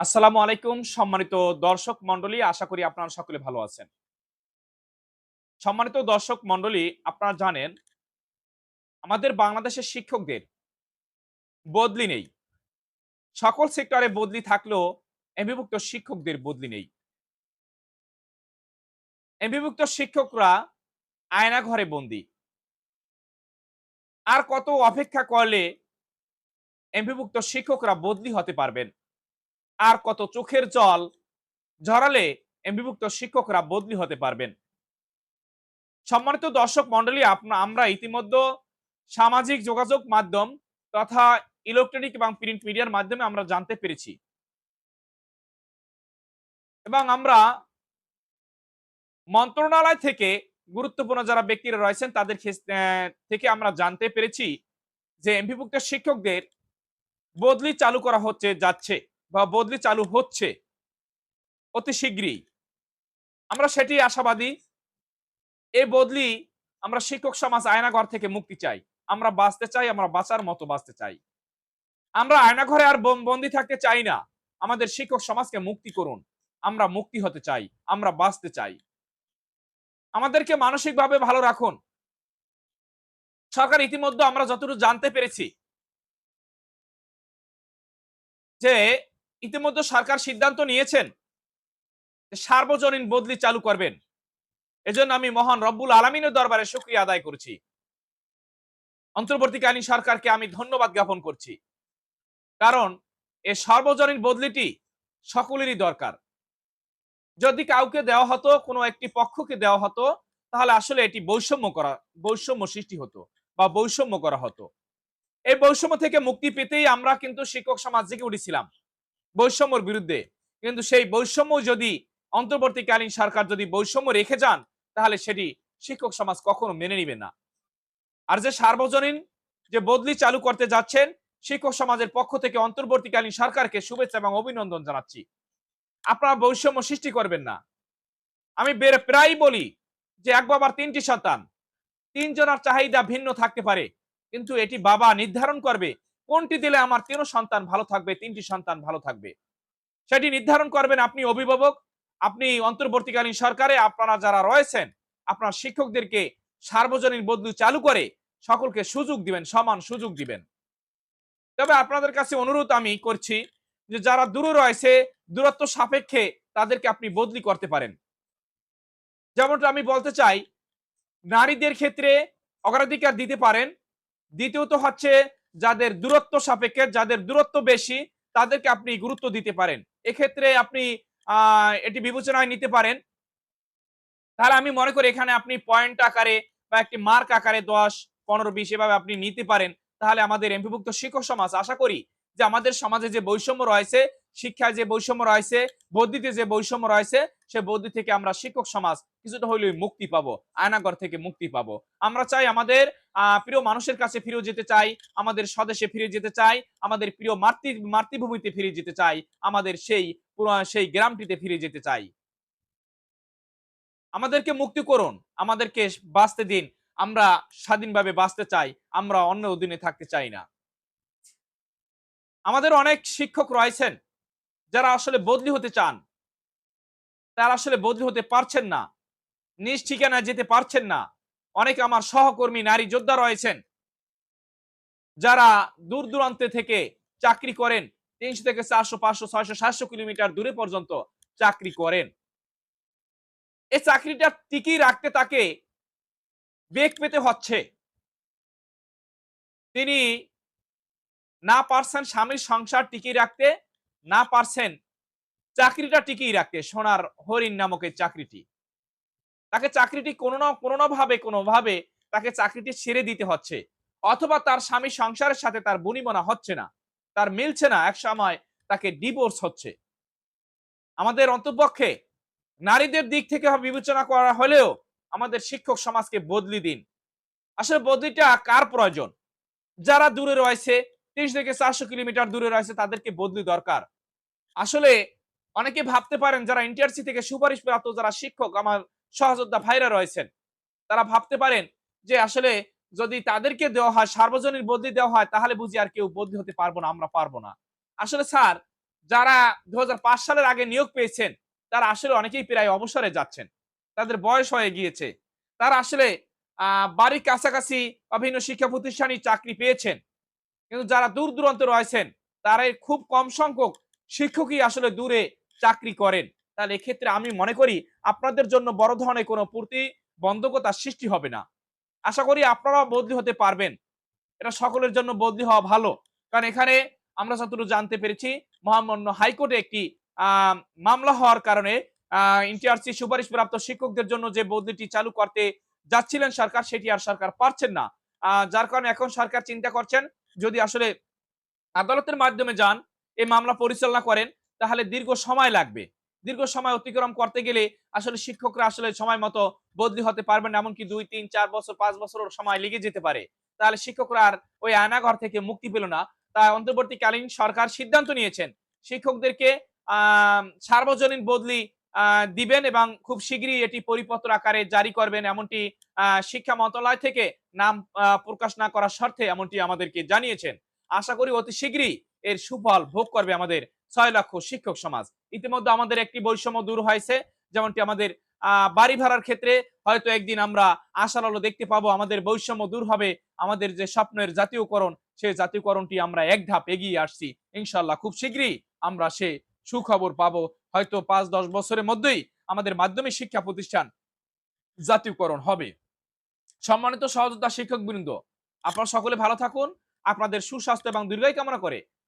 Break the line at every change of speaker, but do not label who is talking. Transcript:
আসসালামু আলাইকুম, সম্মানিত দর্শক মন্ডলী আশা করি আপনারা সকলে ভালো আছেন। সম্মানিত দর্শক মন্ডলী আপনারা জানেন, আমাদের বাংলাদেশের শিক্ষকদের বদলি নেই। সকল সেক্টরে বদলি থাকলেও এমবিভুক্ত শিক্ষকদের বদলি নেই। এমবিভুক্ত শিক্ষকরা আয়না ঘরে বন্দি। আর কত অপেক্ষা করলে এমবিভুক্ত শিক্ষকরা বদলি হতে পারবেন? আর কত চোখের জল ঝরালে এমবিভুক্ত শিক্ষকরা বদলি হতে পারবেন। সম্মানিত দর্শক মন্ডলী আমরা ইতিমধ্যে সামাজিক যোগাযোগ মাধ্যম তথা ইলেকট্রনিক এবং প্রিন্ট মিডিয়ার মাধ্যমে আমরা জানতে পেরেছি। এবং আমরা মন্ত্রণালয় থেকে গুরুত্বপূর্ণ যারা ব্যক্তিরা রয়েছেন, তাদের থেকে আমরা জানতে পেরেছি যে এমপিভুক্ত শিক্ষকদের বদলি চালু করা হচ্ছে, যাচ্ছে। বা বদলি চালু হচ্ছে অতি শীঘ্রই। আমরা সেটি আশাবাদী এই বদলি আমরা শিক্ষক সমাজ আয়নাঘর থেকে মুক্তি চাই। আমরা বাঁচতে চাই, আমরা বাঁচার মতো বাঁচতে চাই। আমরা আয়নাঘরে আর বন্দি থাকতে চাই না। আমাদের শিক্ষক সমাজকে মুক্তি করুন। আমরা মুক্তি হতে চাই, আমরা বাঁচতে চাই। আমাদেরকে মানসিকভাবে ভালো রাখুন। সরকার ইতিমধ্যে আমরা যতটুকু জানতে পেরেছি যে ইতিমধ্যে সরকার সিদ্ধান্ত নিয়েছেন সার্বজনীন বদলি চালু করবেন। এজন্য আমি মহান রব্বুল আলমিনের দরবারে শুক্রিয়া আদায় করছি। অন্তর্বর্তীকালীন সরকারকে আমি ধন্যবাদ জ্ঞাপন করছি। কারণ এই সার্বজনীন বদলিটি সকলেরই দরকার। যদি কাউকে দেওয়া হতো, কোনো একটি পক্ষকে দেওয়া হতো, তাহলে আসলে এটি বৈষম্য করা, বৈষম্য সৃষ্টি হতো বা বৈষম্য করা হতো। এই বৈষম্য থেকে মুক্তি পেতেই আমরা কিন্তু শিক্ষক সমাজ জেগে উঠেছিলাম। বৈষম্যর বিরুদ্ধে। কিন্তু সেই বৈষম্য যদি অন্তর্বর্তীকালীন সরকার যদি বৈষম্য রেখে যান, তাহলে সেটি শিক্ষক সমাজ কখনো মেনে নিবে না। আর যে সার্বজনীন যে বদলি চালু করতে যাচ্ছেন, শিক্ষক সমাজের পক্ষ থেকে অন্তর্বর্তীকালীন সরকারকে শুভেচ্ছা এবং অভিনন্দন জানাচ্ছি। আপনারা বৈষম্য সৃষ্টি করবেন না। আমি প্রায়ই বলি যে এক বাবার তিনটি সন্তান। তিনজনের চাহিদা ভিন্ন থাকতে পারে, কিন্তু এটি বাবা নির্ধারণ করবে কোনটি দিলে আমার তিন সন্তান ভালো থাকবে, তিনটি সন্তান ভালো থাকবে? সেটি নির্ধারণ করবেন আপনি অভিভাবক, আপনি অন্তর্বর্তীকালীন সরকারে, আপনারা যারা রয়েছেন, আপনার শিক্ষকদেরকে সার্বজনীন বদলু চালু করে সকলকে সুযোগ দিবেন, সমান সুযোগ দিবেন। তবে আপনাদের কাছে অনুরোধ আমি করছি যে যারা দূরে রয়েছে, দূরত্ব সাপেক্ষে তাদেরকে আপনি বদলি করতে পারেন। যেমনটা আমি বলতে চাই, নারীদের ক্ষেত্রে অগ্রাধিকার দিতে পারেন। দ্বিতীয়ত হচ্ছে যাদের দূরত্ব সাপেক্ষে, যাদের দূরত্ব বেশি, তাদেরকে আপনি গুরুত্ব দিতে পারেন। এক্ষেত্রে আপনি এটি বিবেচনায় নিতে পারেন। তাহলে আমি মনে করি এখানে আপনি পয়েন্ট আকারে বা একটি মার্ক আকারে দশ, পনেরো, বিশ এভাবে আপনি নিতে পারেন। তাহলে আমাদের এমপিভুক্ত শিক্ষক সমাজ, আশা করি যে আমাদের সমাজে যে বৈষম্য রয়েছে, শিক্ষায় যে বৈষম্য রয়েছে বৌদ্ধিতে যে বৈষম্য রয়েছে, সে বৌদ্ধি থেকে আমরা শিক্ষক সমাজ কিছুটা হইলেও মুক্তি পাবো, আয়নাগর থেকে মুক্তি পাবো। আমরা চাই আমাদের প্রিয় মানুষের কাছে ফিরে যেতে চাই, আমাদের স্বদেশে ফিরে যেতে চাই, আমাদের প্রিয় মাতৃ, মাতৃভূমিতে ফিরে যেতে চাই, আমাদের সেই সেই গ্রামটিতে ফিরে যেতে চাই। আমাদেরকে মুক্তি করুন, আমাদেরকে বাঁচতে দিন, আমরা স্বাধীনভাবে বাঁচতে চাই, আমরা অন্য অধীনে থাকতে চাই না। আমাদের অনেক শিক্ষক রয়েছেন যারা আসলে বদলি হতে চান, তারা আসলে বদলি হতে পারছেন না। নিজ ঠিকানায় যেতে পারছেন না। অনেক আমার সহকর্মী, নারী যোদ্ধা রয়েছেন, যারা দূর দূরান্তে থেকে চাকরি করেন, তিনশো থেকে চারশো, পাঁচশো, ছয়শো, সাতশো কিলোমিটার দূরে পর্যন্ত চাকরি করেন। এই চাকরিটা টিকিয়ে রাখতে তাকে বেগ পেতে হচ্ছে। তিনি না পারছেন স্বামীর সংসার টিকিয়ে রাখতে না পারছেন, চাকরিটা টিকিয়ে রাখতে সোনার হরিণ নামক চাকরিটি। তাকে চাকরিটি কোনো না কোনো না ভাবে কোনোভাবে তাকে চাকরিটি ছেড়ে দিতে হচ্ছে, অথবা তার স্বামী সংসারের সাথে তার বনিবনা হচ্ছে না, তার মিলছে না, এক সময় তাকে ডিভোর্স হচ্ছে। আমাদের অন্তপক্ষে নারীদের দিক থেকে বিবেচনা করা হলেও আমাদের শিক্ষক সমাজকে বদলি দিন। আসলে বদলিটা কার প্রয়োজন? যারা দূরে রয়েছে, তিরিশ থেকে চারশো কিলোমিটার দূরে রয়েছে, তাদেরকে বদলি দরকার। আসলে অনেকে ভাবতে পারেন যারা ইন্টারসি থেকে সুপারিশ প্রাপ্ত যারা শিক্ষক, আমার সহযোদ্ধা ভাইরা রয়েছেন, তারা ভাবতে পারেন যে আসলে যদি তাদেরকে দেওয়া হয়, সার্বজনীন বদলি দেওয়া হয়, তাহলে বুঝি আর কেউ বদলি হতে পারব না, আমরা পারব না। আসলে স্যার, যারা দু সালের আগে নিয়োগ পেয়েছেন, তারা আসলে অনেকেই প্রায় অবসরে যাচ্ছেন। তাদের বয়স হয়ে গিয়েছে। তারা আসলে বাড়ির কাছাকাছি বিভিন্ন শিক্ষা প্রতিষ্ঠানে চাকরি পেয়েছেন। কিন্তু যারা দূর দূরান্তে রয়েছেন, তারাই খুব কম সংখ্যক শিক্ষকই আসলে দূরে চাকরি করেন। তাহলে এক্ষেত্রে আমি মনে করি আপনাদের জন্য বড় ধরনের কোনো প্রতিবন্ধকতার সৃষ্টি হবে না। আশা করি আপনারাও বদলি হতে পারবেন। এটা সকলের জন্য বদলি হওয়া ভালো। কারণ এখানে আমরা যতটুকু জানতে পেরেছি, মহামান্য হাইকোর্টে একটি মামলা হওয়ার কারণে ইন্টিআরসি সুপারিশপ্রাপ্ত শিক্ষকদের জন্য যে বদলিটি চালু করতে যাচ্ছিলেন সরকার, সেটি আর সরকার পারছেন না। যার কারণে এখন সরকার চিন্তা করছেন, যদি আসলে আদালতের মাধ্যমে যান এই মামলা পরিচালনা করেন, তাহলে দীর্ঘ সময় লাগবে। দীর্ঘ সময় অতিক্রম করতে গেলে আসলে শিক্ষকরা আসলে সময় মতো বদলি হতে পারবেন এমনকি দুই, তিন, চার বছর, পাঁচ বছর সময় লেগে যেতে পারে। তাহলে শিক্ষকরা আর ওই আয়নাঘর থেকে মুক্তি পেল না। তাই অন্তর্বর্তীকালীন সরকার সিদ্ধান্ত নিয়েছেন, শিক্ষকদেরকে সার্বজনীন বদলি দিবেন এবং খুব শীঘ্রই এটি পরিপত্র আকারে জারি করবেন, এমনটি শিক্ষা মন্ত্রণালয় থেকে নাম প্রকাশ না করার স্বার্থে এমনটি আমাদেরকে জানিয়েছেন। আশা করি অতি শীঘ্রই এর সুফল ভোগ করবে আমাদের ছয় লক্ষ শিক্ষক সমাজ। ইতিমধ্যে আমাদের একটি বৈষম্য দূর হয়েছে, যেমনটি আমাদের বাড়ি ভাড়ার ক্ষেত্রে হয়তো একদিন আমরা আশার আলো দেখতে পাবো, আমাদের বৈষম্য দূর হবে, আমাদের যে স্বপ্নের জাতীয়করণ সেই জাতীয়করণটি আমরা এক ধাপ এগিয়ে আসছি। ইনশাল্লাহ খুব শীঘ্রই আমরা সে সুখবর পাবো। হয়তো পাঁচ, দশ বছরের মধ্যেই আমাদের মাধ্যমিক শিক্ষা প্রতিষ্ঠান জাতীয়করণ হবে। সম্মানিত সহযোদ্ধা শিক্ষক বৃন্দ আপনারা সকলে ভালো থাকুন। আপনাদের সুস্বাস্থ্য এবং দীর্ঘায়ু কামনা করে